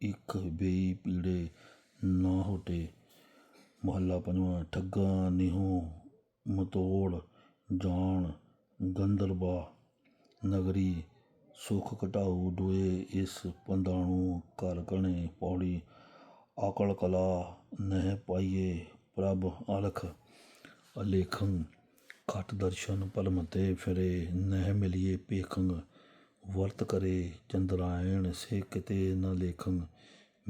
ਇੱਕ ਬੇਈ ਪੀੜੇ ਨਾ ਹੋਟੇ। ਮਹੱਲਾ ਪੰਜਵਾਂ, ਠੱਗਾ ਨਿਹੋ ਮਤੋੜ, ਜਾਣ ਗੰਦਰਬਾ ਨਗਰੀ ਸੁਖ ਘਟਾਊ, ਡੋਏ ਇਸ ਪੰਦਾਣੂ ਘਰ ਕਣੇ ਪੌੜੀ। ਆਕਲ ਕਲਾ ਨਹਿ ਪਾਈਏ ਪ੍ਰਭ ਅਲਖ ਅਲੇਖੰ ਖਟ ਦਰਸ਼ਨ ਪਲਮਤੇ ਫਿਰੇ, ਨਹਿ ਮਿਲਿਏ ਪੇਖੰਗ ਵਰਤ ਕਰੇ ਚੰਦਰਾਇਣ ਸੇ ਕਿਤੇ ਨ ਲੇਖੰ,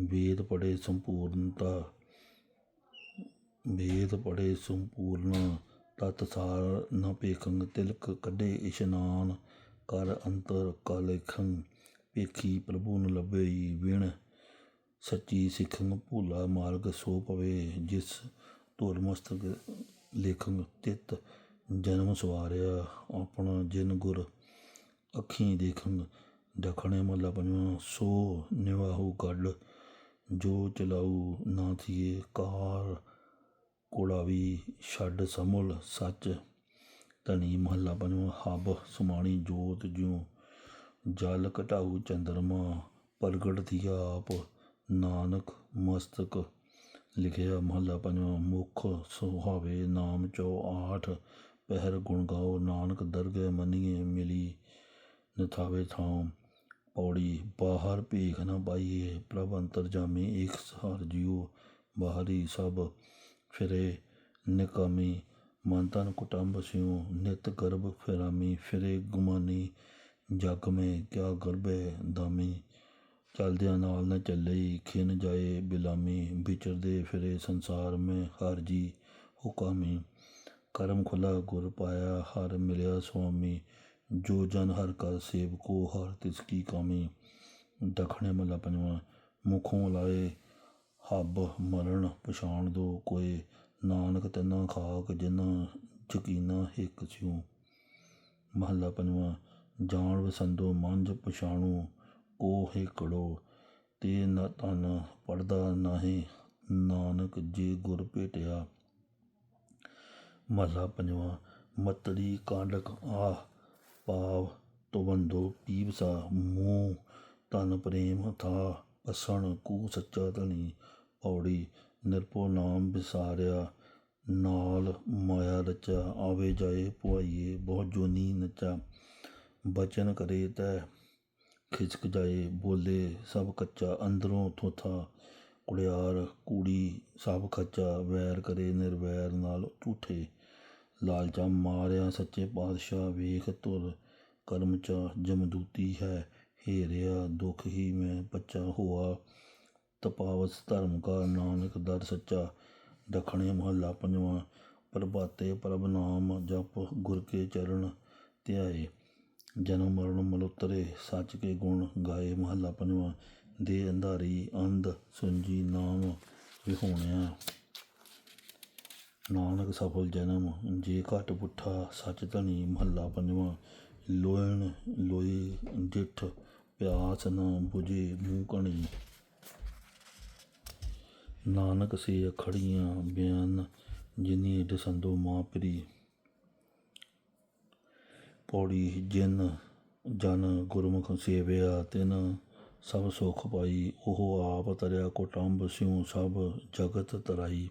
ਵੇਦ ਪੜੇ ਸੰਪੂਰਨਤਾ, ਵੇਦ ਪੜੇ ਸੰਪੂਰਨ, ਤਤ ਸਾਰ ਨ ਭੇਖੰ, ਤਿਲਕ ਕੱਢੇ ਇਸ਼ਨਾਨ, ਕਰ ਅੰਤਰ ਕਲੇਖੰ ਭੇਖੀ ਪ੍ਰਭੂ ਨੂੰ ਲੱਭਈ ਵਿਣ ਸੱਚੀ ਸਿੱਖੰ ਭੂਲਾ ਮਾਰਗ ਸੋ ਪਵੇ, ਜਿਸ ਧੁਰ ਮਸਤਕ ਲੇਖੰ ਤਿਤ ਜਨਮ ਸਵਾਰਿਆ, ਆਪਣਾ ਜਿਨ ਗੁਰ ਅੱਖੀਂ ਦੇਖੰ ਦਖਣੇ ਮਹੱਲਾ ਪੰਜਵਾਂ, ਸੋ ਨਿਵਾਹੂ ਗੱਡ ਜੋ ਚਲਾਊ ਨਾ ਥੀਏ, ਕਾਰ ਕੋੜਾਵੀ ਛੱਡ ਸਮੁਲ ਸੱਚ ਧਨੀ ਮਹੱਲਾ ਪੰਜਵਾਂ, ਹਬ ਸੁਮਾਣੀ ਜੋਤ ਜਿਉ, ਜਲ ਘਟਾਊ ਚੰਦਰਮਾ, ਪ੍ਰਗਟ ਥੀਆ ਆਪ ਨਾਨਕ ਮਸਤਕ ਲਿਖਿਆ ਮਹੱਲਾ ਪੰਜਵਾਂ ਮੁਖ ਸੁਹਾਵੇ ਨਾਮ ਚੋ ਆਠ ਪਹਿਰ ਗੁਣ ਗਾਓ ਨਾਨਕ ਦਰਗਹਿ ਮੰਨੀਏ ਮਿਲੀ ਨਿਥਾਵੇ ਥਾਂ ਪੌੜੀ ਬਾਹਰ ਭੇਖ ਨਾ ਪਾਈਏ ਪ੍ਰਭ ਅੰਤਰ ਜਾਮੀ ਏਕ ਸਹਾਰ ਜਿਉ ਬਾਹਰੀ ਸਭ ਫਿਰੇ ਨਿਕਾਮੀ ਮਨ ਤਨ ਕੁਟੰਬ ਸਿਉ ਨਿਤ ਗਰਭ ਫਿਰਾਮੀ ਫਿਰੇ ਗੁਮਾਨੀ ਜਗ ਮੈਂ ਕਿਆ ਗਰਭੈ ਦਾਮੀ ਚਲਦਿਆਂ ਨਾਲ ਨ ਚੱਲਈ ਖਿਨ ਜਾਏ, ਬਿਲਾਮੀ, ਵਿਚਰਦੇ ਫਿਰੇ ਸੰਸਾਰ ਮੈਂ, ਹਰ ਜੀ ਹੁਕਾਮੀ। ਕਰਮ ਖੁਲਾ ਗੁਰ ਪਾਇਆ, ਹਰ ਮਿਲਿਆ ਸੁਆਮੀ। ਜੋ ਜਨ ਹਰ ਕਰ ਸੇਵ ਕੋ, ਹਰ ਤਿਸ ਕੀ ਕਾਮੀ। ਦਖਣੇ ਮਹਲਾ ਪੰਜਵਾਂ, ਮੁਖੋਂ ਲਾਏ, ਹੱਬ ਮਰਨ ਪਛਾਣ ਦੋ ਕੋਏ। ਨਾਨਕ ਤੈਨਾ ਖਾਕ, ਜਿਨਾ ਯਕੀਨਾ ਹਿੱਕ ਸਿਉ। ਮਹੱਲਾ ਪੰਜਵਾਂ ਜਾਣ ਵਸੰਦੋ ਮੰਝ ਪਛਾਣੂ। ਕੋ ਕੜੋ ਤੇ ਨ ਧਨ ਪੜਦਾ ਨਾਹੀ। ਨਾਨਕ ਜੇ ਗੁਰ ਭੇਟਿਆ ਮਜ਼ਾ ਪੰਜਵਾਂ ਮਤੜੀ ਕਾਂਡਕ ਆ ਪਾਵ ਤੁਵੰਦੋ ਪੀਵਸਾ ਮੂੰਹ ਤਨ ਪ੍ਰੇਮ ਥਾ ਅਸਣ ਕੂ ਸੱਚਾ ਧਨੀ। ਔੜੀ ਨਿਰਪੋ ਨਾਮ ਵਿਸਾਰਿਆ, ਨਾਲ ਮਾਇਆ ਰਚਾ ਆਵੇ ਜਾਏ ਪੁਆਈਏ ਬਹੁ ਜੋਨੀ ਨਚਾ ਬਚਨ ਕਰੇ ਤੈ ਖਿਚਕ ਜਾਏ ਬੋਲੇ, ਸਭ ਕੱਚਾ ਅੰਦਰੋਂ ਥੋਥਾ, ਕੁੜਿਆਰ, ਕੂੜੀ, ਸਭ ਖੱਚਾ, ਵੈਰ ਕਰੇ, ਨਿਰਵੈਰ ਨਾਲ ਝੂਠੇ। ਲਾਲਚਾ ਮਾਰਿਆ ਸੱਚੇ ਪਾਤਸ਼ਾਹ, ਵੇਖ ਤੁਰ ਕਰਮ ਚਾ ਜਮਦੂਤੀ ਹੈ। ਹੇਰਿਆ ਦੁਖ ਹੀ ਮੈਂ ਬੱਚਾ ਹੋਆ। ਤਪਾਵਸ ਧਰਮ ਕਾ ਨਾਨਕ ਦਰ ਸੱਚਾ। ਦਖਣੇ ਮਹੱਲਾ ਪੰਜਵਾਂ, ਪ੍ਰਭਾਤੇ ਪ੍ਰਭ ਨਾਮ ਜਪ ਗੁਰ ਕੇ ਚਰਨ ਧਿਆਏ। ਜਨਮ, ਮਰਨ ਮਲੋਤਰੇ ਸੱਚ ਕੇ ਗੁਣ ਗਾਏ ਮਹੱਲਾ ਪੰਜਵਾਂ ਦੇ ਅੰਧਾਰੀ ਅੰਧ ਸੁੰਜੀ ਨਾਮ ਵਿਹੋਣਿਆ। ਨਾਨਕ ਸਫਲ ਜਨਮ, ਜੇ ਘਟ ਪੁੱਠਾ ਸੱਚ ਧਣੀ ਮਹੱਲਾ ਪੰਜਵਾਂ। ਲੋਇਣ ਲੋਈ ਜਿੱਠ ਪਿਆਸ ਨਾ 부ਝੇ ਮੂੰਹ ਕਣੀ। ਨਾਨਕ ਸੇ ਅਖੜੀਆਂ ਬਿਆਨ ਜਿਨੀ ਦਸੰਦੋ ਮਾਂ ਪ੍ਰੀ। ਪੌੜੀ ਜਿਨ ਜਨ ਗੁਰਮੁਖ ਸੇਵਿਆ, ਤਿਨ ਸਭ ਸੁਖ ਪਾਈ, ਉਹ ਆਪ ਤਰਿਆ ਕੋਟੰਬ ਸਿਉ ਸਭ ਜਗਤ ਤਰਾਈ।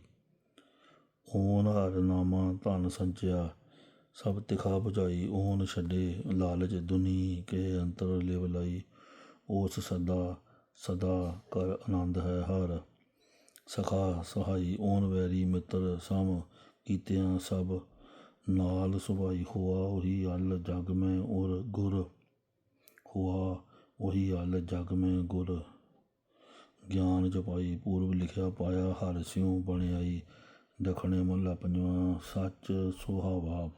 ਓਨ ਹਰ ਨਾਮਾ ਧਨ ਸੰਚਿਆ, ਸਭ ਤਿਖਾ 부ਝਾਈ ਓਨ ਛੱਡੇ ਲਾਲਚ ਦੁਨੀ, ਕੇ ਅੰਤਰ ਲਿਵ ਲਈ। ਉਸ ਸਦਾ ਸਦਾ ਕਰ ਆਨੰਦ ਹੈ ਹਰ। ਸਖਾ ਸਹਾਈ, ਓਨ ਵੈਰੀ ਮਿੱਤਰ ਸਮ ਕੀਤਿਆਂ ਸਭ ਨਾਲ ਸੁਭਾਈ ਹੋਆ ਉਹੀ ਅਲ ਜਗ ਮੈਂ ਔਰ ਗੁਰ। ਹੋਆ ਉਹੀ ਅਲ ਜਗ ਮੈਂ ਗੁਰ। ਗਿਆਨ ਜਪਾਈ ਪੂਰਬ ਲਿਖਿਆ ਪਾਇਆ ਹਰ ਸਿਉ ਬਣਾਈ ਦਖਣੇ ਮੱਲਾ ਪੰਜਵਾਂ ਸੱਚ ਸੁਹਾਵਾ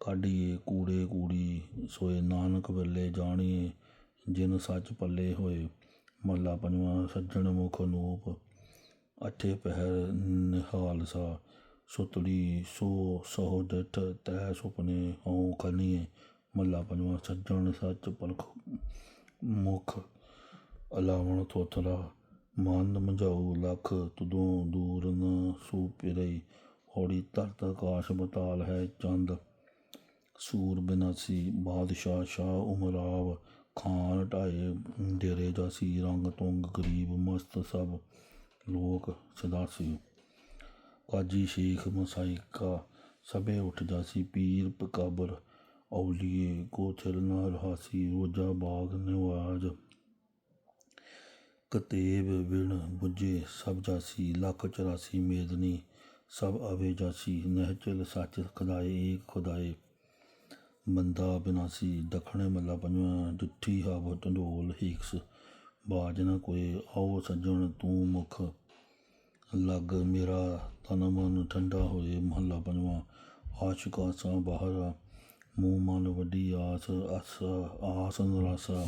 ਕਾਢੀਏ ਕੂੜੇ ਕੂੜੀ ਸੋਏ ਨਾਨਕ ਵੇਲੇ ਜਾਣੀਏ। ਜਿਨ ਸੱਚ ਪੱਲੇ ਹੋਏ ਮਹੱਲਾ ਪੰਜਵਾਂ ਸੱਜਣ ਮੁਖ ਨੂਪ। ਅਠੇ ਪਹਿਰ ਨਿਹਾਲ ਸਾ ਸੁਤੜੀ ਸੋ ਸਹੁ ਡਿਠ ਤੈ ਸੁਪਨੇ ਹਉ ਖਨੀਏ ਮੱਲਾ ਪੰਜਵਾਂ ਸੱਜਣ ਸੱਚ ਪਲਖ ਮੁਖ। ਅਲਾਵਣ ਥੋਥਰਾ ਮਨ ਮਝਾਉ ਲਖ ਤੁਦੋਂ ਦੂਰ ਨ ਸੂ ਪਿਰਈ ਹੌੜੀ ਤਰਤ ਆਕਾਸ਼ ਬਤਾਲ ਹੈ ਚੰਦ। ਸੂਰ ਬਿਨਾਸੀ ਬਾਦਸ਼ਾਹ ਸ਼ਾਹ ਉਮਰਾਵ। ਖਾਨ ਢਾਏ ਡੇਰੇ ਜਾਸੀ ਰੰਗ ਤੁੰਗ ਗਰੀਬ ਮਸਤ ਸਭ। ਲੋਕ ਸਦਾਸੀ ਕਾਜੀ ਸ਼ੇਖ ਮਸਾਇਕਾ ਸਭੇ ਉੱਠ ਜਾਸੀ ਪੀਰ ਪਕਾਬਰ ਔਲੀਏ ਕੋਥਲ ਨਾ ਰਹਾਸੀ ਰੋਜਾ ਬਾਗ ਨਿਵਾਜ। ਕਤੇਬ ਵਿਣ ਬੁਝੇ ਸਭ ਜਾਸੀ, ਲੱਖ ਚਰਾਸੀ ਮੇਦਨੀ ਸਭ ਆਵੇ ਜਾਸੀ, ਨਹਿਚਲ ਸੱਚ ਖੁਦਾਏ, ਏਕ ਖੁਦਾਏ। ਬੰਦਾ ਬਿਨਾਸੀ, ਦਖਣੇ ਮੱਲਾ ਪੰਜਵਾਂ ਡਿੱਠੀ ਹਵ ਢੰਡੋਲ ਹੀਕਸ। ਬਾਜ ਨਾ ਕੋਏ, ਆਓ ਸੱਜਣ ਤੂੰ ਮੁਖ। ਲੱਗ ਮੇਰਾ ਤਨ ਮਨ ਠੰਡਾ ਹੋਏ ਮਹੱਲਾ ਪੰਜਵਾਂ। ਆਸ਼ਿਕ ਆਸਾਂ ਬਾਹਰ, ਮੂੰਹ ਮਨ ਵੱਡੀ ਆਸ ਆਸ ਆਸ ਨਰਾਸਾ।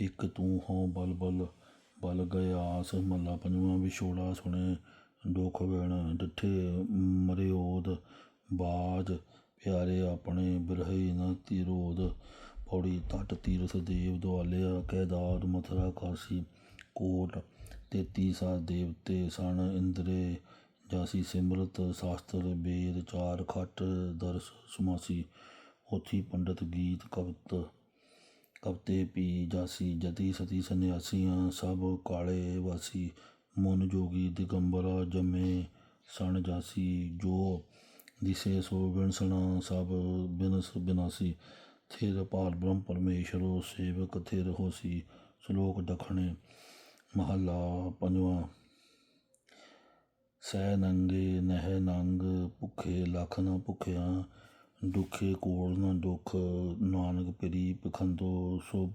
ਇੱਕ ਤੂੰ ਹੋ ਬਲ ਬਲ ਬਲ ਗਏ ਆਸ। ਮਹੱਲਾ ਪੰਜਵਾਂ ਵਿਛੋੜਾ ਸੁਣੇ, ਦੁੱਖ ਵੇਣ ਡਿੱਠੇ ਮਰਿਓਦ ਬਾਜ ਪਿਆਰੇ ਆਪਣੇ ਬਿਰਹੀ ਨ ਤਿਰੋਦ ਪੌੜੀ ਤਟ ਤੀਰਥ ਦੇਵ ਦੁਆਲਿਆ, ਕੈਦਾਰ ਮਥਰਾ ਕਾਸੀ। ਕੋਟ ਤੇਤੀ ਸਾ ਦੇਵਤੇ ਸਣ ਇੰਦਰੇ ਜਾਸੀ, ਸਿਮਰਤ, ਸ਼ਾਸਤਰ ਬੇਦ ਚਾਰ ਖੱਟ, ਦਰਸ, ਸਮਾਸੀ ਉਥੀ ਪੰਡਤ, ਗੀਤ, ਕਵਤ, ਕਵਤੇ, ਪੀ, ਜਾਸੀ, ਜਤੀ, ਸਤੀ, ਸੰਨਿਆਸੀਆਂ, ਸਭ ਕਾਲੇ ਵਾਸੀ, ਮਨ ਜੋਗੀ, ਦਿਗੰਬਰਾ ਜੰਮੇ ਸਣ ਜਾਸੀ, ਜੋ ਦਿਸੇ ਸੋ ਵਿਣਸਣਾ, ਸਭ ਬਿਨਸ ਬਿਨਾਸੀ, ਥਿਰ ਪਾਰ ਬ੍ਰਹਮ ਪਰਮੇਸ਼ਰੋ, ਸੇਵਕ ਥਿਰ ਹੋਸੀ, ਸ਼ਲੋਕ ਦਖਣੇ ਮਹੱਲਾ ਪੰਜਵਾਂ। ਸਹਿ ਨੰਗੇ ਨਹਿ ਨੰਗ, ਭੁੱਖੇ ਲੱਖ ਨਾ ਭੁੱਖਿਆ, ਦੁਖੇ ਕੋਲ ਨਾ ਦੁਖ, ਨਾਨਕ ਪਰੀ ਪਖੰਦੋ ਸੁਭ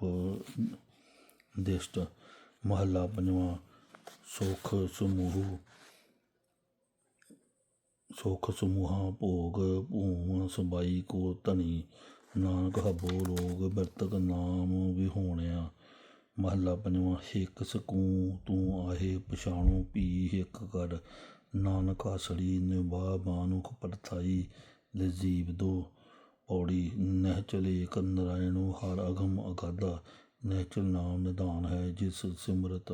ਦਿਸ਼ਟ। ਮਹੱਲਾ ਪੰਜਵਾਂ, ਸੁਖ ਸਮੂਹ, ਸੁਖ ਸਮੂਹਾ ਭੋਗ ਭੂਮ ਸਬਾਈ ਕੋ ਧਨੀ, ਨਾਨਕ ਹਬੋ ਲੋਗ ਬਿਰਤਕ ਨਾਮ ਵਿਹੋਣਿਆ। ਮਹੱਲਾ ਪੰਜਵਾਂ ਹਿੱਕ ਸਕੂ ਤੂੰ ਆਹੇ, ਪਛਾਣੋ ਪੀ ਹਿੱਕ ਕਰ ਨਾਨਕ ਆਸੜੀ ਨਿਭਾ ਬਾਨੁਖ ਪਰਥਾਈ ਲਜੀਵ ਦੋ ਪੌੜੀ। ਨਹਿ ਚਲੇ ਨਰਾਇਣੋ ਹਰ ਅਗਮ ਅਗਾਧਾ। ਨਹਿਚਲ ਨਾਮ ਨਿਧਾਨ ਹੈ ਜਿਸ ਸਿਮਰਤ।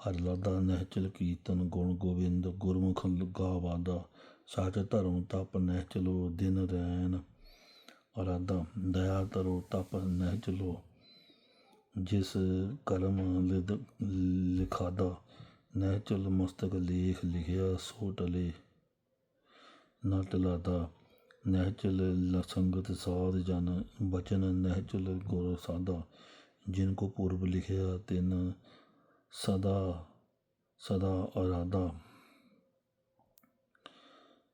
ਹਰ ਲਾਦਾ ਨਹਿਚਲ ਕੀਰਤਨ ਗੁਣ ਗੋਬਿੰਦ, ਗੁਰਮੁਖ ਗਾਵਾਦਾ ਸਾਚ ਧਰਮ ਤਪ ਨਹਿ ਚਲੋ ਦਿਨ ਰੈਨ ਅਰਾਧਾ, ਦਇਆ ਤਰੋ ਤਪ ਨਹਿ ਚਲੋ। ਜਿਸ ਕਰਮ ਲਿਦ, ਲਿਖਾਦਾ ਨਹਿ ਚਲ ਮਸਤਕ ਲੇਖ ਲਿਖਿਆ ਸੋ ਟਲੇ। ਨਾ ਟਲਾਦਾ ਨਹਿ ਚਲ ਸੰਗਤ ਸਾਧ ਜਨ, ਬਚਨ ਨਹਿ ਚਲ ਗੁਰ ਸਾਦਾ ਜਿਨ ਕੋ ਪੂਰਬ ਲਿਖਿਆ, ਤਿਨ ਸਦਾ ਸਦਾ ਅਰਾਦਾ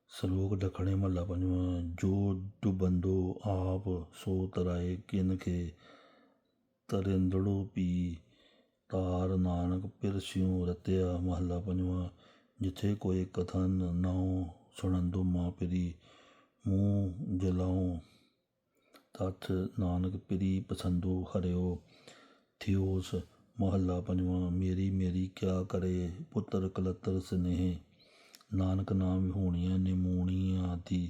ਸਲੋਕ ਦਖਣੇ ਮਹੱਲਾ ਪੰਜਵਾਂ, ਜੋ ਡੁਬੰਦੋ ਆਪ ਸੋ ਤਰਾਏ ਕਿਨ ਕੇ ਤਰਿੰਦੜੋ ਪੀ ਤਾਰ ਨਾਨਕ ਪਿਰ ਸਿਉ ਰਤਿਆ ਮਹੱਲਾ ਪੰਜਵਾਂ, ਜਿੱਥੇ ਕੋਈ ਕਥਨ ਨਾਉ ਸੁਣੰਦੋ ਮਾਂ ਪਿਰੀ, ਮੂੰਹ ਜਲਾਉ, ਤਥ ਨਾਨਕ ਪਿਰੀ ਪਸੰਦੋ ਹਰਿਓ। ਥਿਓਸ ਮਹੱਲਾ ਪੰਜਵਾਂ, ਮੇਰੀ ਮੇਰੀ ਕਿਆ ਕਰੇ ਪੁੱਤਰ ਕਲਤਰ ਸਨੇਹ, ਨਾਨਕ ਨਾਮ ਹੋਣੀਆਂ ਨਿਮੂਣੀਆਂ ਆਦਿ।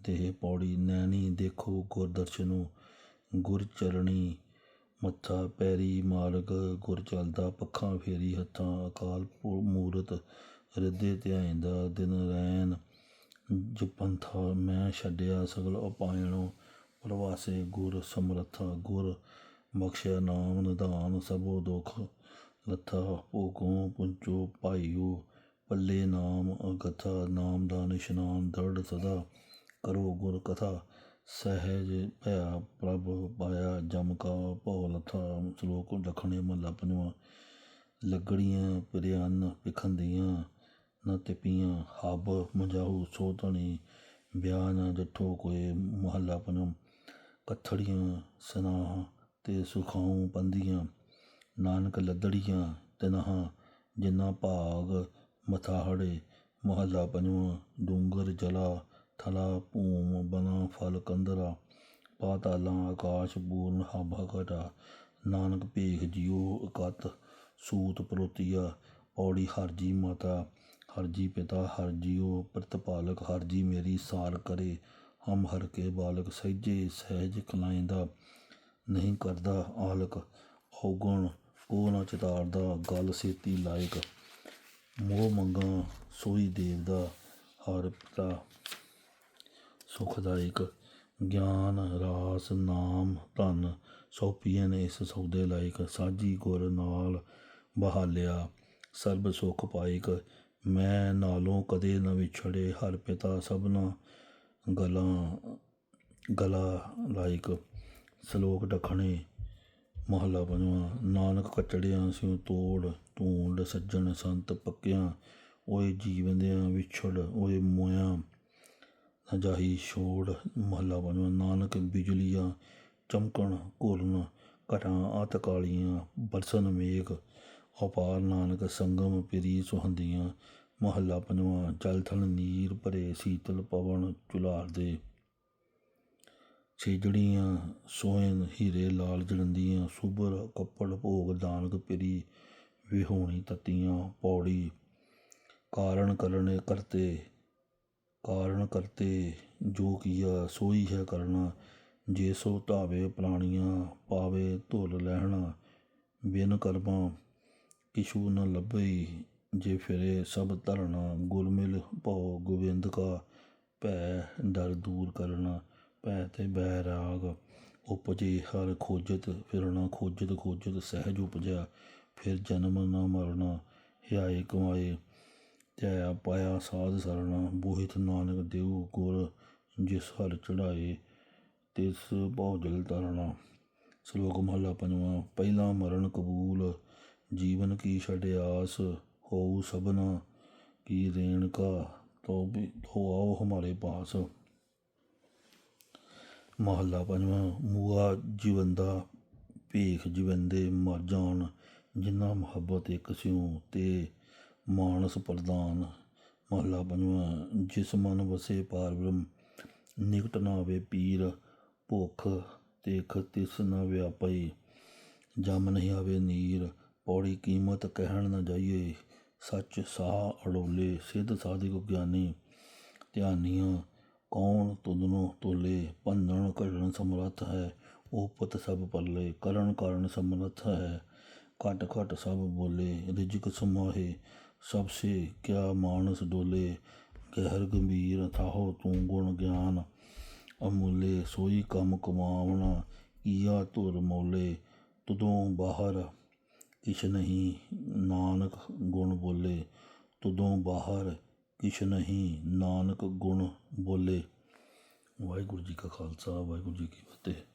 ਦੇਹ ਪੌੜੀ ਨੈਣੀ ਦੇਖੋ ਗੁਰ ਦਰਸ਼ਨੋ ਗੁਰ ਚਰਣੀ ਮੱਥਾ ਪੈਰੀ ਮਾਰਗ, ਗੁਰ ਚੱਲਦਾ ਪੱਖਾਂ ਫੇਰੀ ਹੱਥਾਂ, ਅਕਾਲ ਮੂਰਤ ਰਿੱਧੇ ਧਿਆਇਂਦਾ ਦਿਨ ਰੈਨ ਜਪੰਥਾ ਮੈਂ ਛੱਡਿਆ ਸਗਲ ਉਪਾਇਣੋ ਪ੍ਰਵਾਸੇ ਗੁਰ ਸਮਰੱਥਾ, ਗੁਰ ਬਖਸ਼ਿਆ ਨਾਮ ਨਿਧਾਨ, ਸਭੋ ਦੁਖ ਲੱਥਾ, ਭੋਗੋਂ ਪੁੰਚੋ ਭਾਈਓ, ਪੱਲੇ ਨਾਮ ਅਗਥਾ ਨਾਮ ਦਾ ਨਿਸ਼ਨਾਨ ਦਰੜ ਸਦਾ ਕਰੋ ਗੁਰ ਕਥਾ। ਸਹਿਜ ਭਇਆ ਪ੍ਰਭ ਪਾਇਆ ਜਮ ਕਾ ਭਉ ਲਥਾ ਸ਼ਲੋਕ ਲਖਣੇ ਮਹਲਾ ਪੰਜਵਾਂ। ਲੱਗੜੀਆਂ ਪਿਰਿਆਨ ਪਿਖੰਦੀਆਂ ਨਾ ਤਿਪੀਆਂ ਹਬ ਮਜਾਹੂ ਸੋਤਣੀ ਬਿਆਨ ਜੱਠੋ ਕੋਏ ਮਹੱਲਾ ਪੰਜਵਾਂ ਕਥੜੀਆਂ ਸਨਾਹ ਤੇ ਸੁਖਾਉ ਪੰਦੀਆਂ ਨਾਨਕ ਲੱਦੜੀਆਂ ਤਨਹਾ ਜਿਨਾ ਭਾਗ ਮਥਾਹੜੇ। ਮਹੱਲਾ ਪੰਜਵਾਂ। ਡੂੰਗਰ ਜਲਾ ਥਲਾ ਭੂਮ ਬਨਾ ਫਲ ਕੰਦਰਾ, ਪਾਤਾਲਾਂ ਆਕਾਸ਼ ਪੂਰਨ ਹਾਭਾ ਘਟਾ। ਨਾਨਕ ਭੇਖ ਜਿਉ ਇਕਤ ਸੂਤ ਪ੍ਰੋਤੀਆ ਔੜੀ ਹਰਜੀ ਮਾਤਾ ਹਰਜੀ ਪਿਤਾ ਹਰਜੀਓ ਪ੍ਰਤਪਾਲਕ ਹਰਜੀ ਮੇਰੀ ਸਾਰ ਕਰੇ। ਹਮ ਹਰ ਕੇ ਬਾਲਕ ਸਹਿਜੇ ਸਹਿਜ ਕਲਾਇੰਦਾ ਨਹੀਂ ਕਰਦਾ ਆਲਕ, ਔਗਣ ਉਹ ਨਾ ਚਿਤਾਰਦਾ, ਗੱਲ ਸੇਤੀ ਲਾਇਕ। ਮੋਹ ਮੰਗਾ ਸੋਈ ਦੇਵ ਦਾ ਹਰ ਪਿਤਾ ਸੁਖਦਾਇਕ ਗਿਆਨ, ਰਾਸ, ਨਾਮ, ਧਨ ਸੌਪੀਆਂ ਨੇ ਇਸ ਸੌਦੇ ਲਾਇਕ। ਸਾਜੀ ਗੁਰ ਨਾਲ ਬਹਾਲਿਆ, ਸਰਬ ਸੁਖ ਪਾਇਕ। ਮੈਂ ਨਾਲੋਂ ਕਦੇ ਨਾ ਵਿਛੜੇ, ਹਰ ਪਿਤਾ ਸਭਨਾ ਗਲਾਂ, ਗਲਾ ਲਾਇਕ। ਸ਼ਲੋਕ ਦਖਣੇ ਮਹੱਲਾ ਪੰਜਵਾਂ, ਨਾਨਕ ਕਚੜਿਆਂ ਸਿਉ ਤੋੜ, ਧੂੰਡ ਸੱਜਣ ਸੰਤ ਪੱਕਿਆਂ। ਓਏ ਜੀਵੰਦਿਆਂ ਵਿਛੜ, ਓਏ ਮੋਇਆ ਨਾ ਜਾਹੀ ਛੋੜ ਮਹੱਲਾ ਪੰਜਵਾਂ ਨਾਨਕ ਬਿਜਲੀਆਂ ਚਮਕਣ ਘੋਲਣ, ਘਟਾਂ ਅਤ ਕਾਲੀਆਂ ਬਰਸਨ ਮੇਘ ਅਪਾਰ ਨਾਨਕ ਸੰਗਮ ਪਿਰੀ ਸੁਹੰਦੀਆਂ, ਮਹੱਲਾ ਪੰਜਵਾਂ ਜਲ ਥਲ ਨੀਰ ਭਰੇ ਸੀਤਲ ਪਵਨ ਝੁਲਾਰਦੇ ਛੇਜੜੀਆਂ ਸੋਹਣ ਹੀਰੇ ਲਾਲ ਜਲੰਦੀਆਂ ਸੁਬਰ ਕੱਪੜ ਭੋਗ ਦਾਨਕ ਪਿਰੀ, ਵਿਹੋਣੀ ਤਤੀਆਂ ਪੌੜੀ, ਕਾਰਨ ਕਰਨੇ ਕਰਤੇ ਕਾਰਨ ਕਰਤੇ ਜੋ ਕੀਆ ਸੋਈ ਹੈ ਕਰਨਾ। ਜੇ ਸੋ ਧਾਵੇ ਪ੍ਰਾਣੀਆਂ, ਪਾਵੇ ਧੁਲ ਲਹਿਣਾ। ਬਿਨ ਕਰਮਾ ਕਿਛੂ ਨ ਲੱਭਈ, ਜੇ ਫਿਰੇ ਸਭ ਧਰਨਾ। ਗੁਰਮਿਲ ਭਉ ਗੋਬਿੰਦ ਕਾ ਭੈ ਡਰ ਦੂਰ ਕਰਨਾ। ਭੈ ਤੇ ਬੈਰਾਗ ਉਪਜੇ, ਹਰ ਖੋਜਤ ਫਿਰਨਾ। ਖੋਜਤ ਖੋਜਤ ਸਹਿਜ ਉਪਜਿਆ, ਫਿਰ ਜਨਮ ਨਾ ਮਰਨਾ। ਹਿਆਏ ਕਮਾਏ ਧਿਆਇਆ ਪਾਇਆ ਸਾਧ ਸਰਣਾ, ਬੋਹਿਤ ਨਾਨਕ ਦੇਉ ਗੁਰ ਜਿਸ ਹਰ ਚੜਾਏ ਤਿਸ ਭੌਜਲ ਤਰਣਾ ਸ਼ਲੋਕ ਮਹਲਾ ਪੰਜਵਾਂ, ਪਹਿਲਾ ਮਰਨ ਕਬੂਲ, ਜੀਵਨ ਕੀ ਛੜਿਆਸ ਹੋਊ ਸਭਨਾ ਕੀ ਰੇਣ ਕਾ, ਤੋ ਵੀ ਤੋ ਆਓ ਹਮਾਰੇ ਪਾਸ। ਮਹੱਲਾ ਪੰਜਵਾਂ, ਮੂਆ ਜਿਵੰਦਾ, ਭੇਖ ਜਿਵੰਦੇ ਮਰ ਜਾਣ, ਜਿੰਨਾ ਮੁਹੱਬਤ ਇੱਕ ਸਿਉ ਤੇ ਮਾਨਸ ਪ੍ਰਧਾਨ, ਮਹੱਲਾ ਪੰਜਵਾਂ, ਜਿਸ ਮਨ ਵਸੇ ਪਾਰ ਬ੍ਰਹਮ ਨਿਕਟ ਨਾ ਆਵੇ ਪੀਰ, ਭੁੱਖ ਤੇਖ ਤਿਸ ਨ ਵਿਆਪਈ, ਜਮ ਨਹੀਂ ਆਵੇ ਨੀਰ, ਪੌੜੀ ਕੀਮਤ ਕਹਿਣ ਨਾ ਜਾਈਏ, ਸੱਚ ਸਾਹ ਅੜੋਲੇ, ਸਿੱਧ ਸਾਧਿਕ ਗਿਆਨੀ, ਧਿਆਨੀਆਂ, ਕੌਣ ਤੁਧਨੋਂ ਤੋਲੇ, ਭੰਨਣ ਘੜਨ ਸਮਰੱਥ ਹੈ, ਉਪਤ ਸਭ ਪੱਲੇ, ਕਰਨ ਕਾਰਨ ਸਮਰੱਥ ਹੈ, ਘਟ ਘਟ ਸਭ ਬੋਲੇ, ਰਿਜਕ ਸਮਾਹੇ ਸਭ ਸੇ ਕਿਆ ਮਾਨਸ ਡੋਲੇ, ਗਹਿਰ ਗੰਭੀਰ ਥਾਹੋ ਤੂੰ ਗੁਣ ਗਿਆਨ। ਅਮੁੱਲੇ ਸੋਈ ਕੰਮ ਕਮਾਵਣਾ, ਕੀਆ ਧੁਰ ਮੌਲੇ, ਤੁਦੋਂ ਬਾਹਰ ਕਿਛ ਨਹੀਂ ਨਾਨਕ ਗੁਣ ਬੋਲੇ। ਤਦੋਂ ਬਾਹਰ ਕਿਛ ਨਹੀਂ ਨਾਨਕ ਗੁਣ ਬੋਲੇ। ਵਾਹਿਗੁਰੂ ਜੀ ਕਾ ਖਾਲਸਾ, ਵਾਹਿਗੁਰੂ ਜੀ ਕੀ ਫਤਿਹ।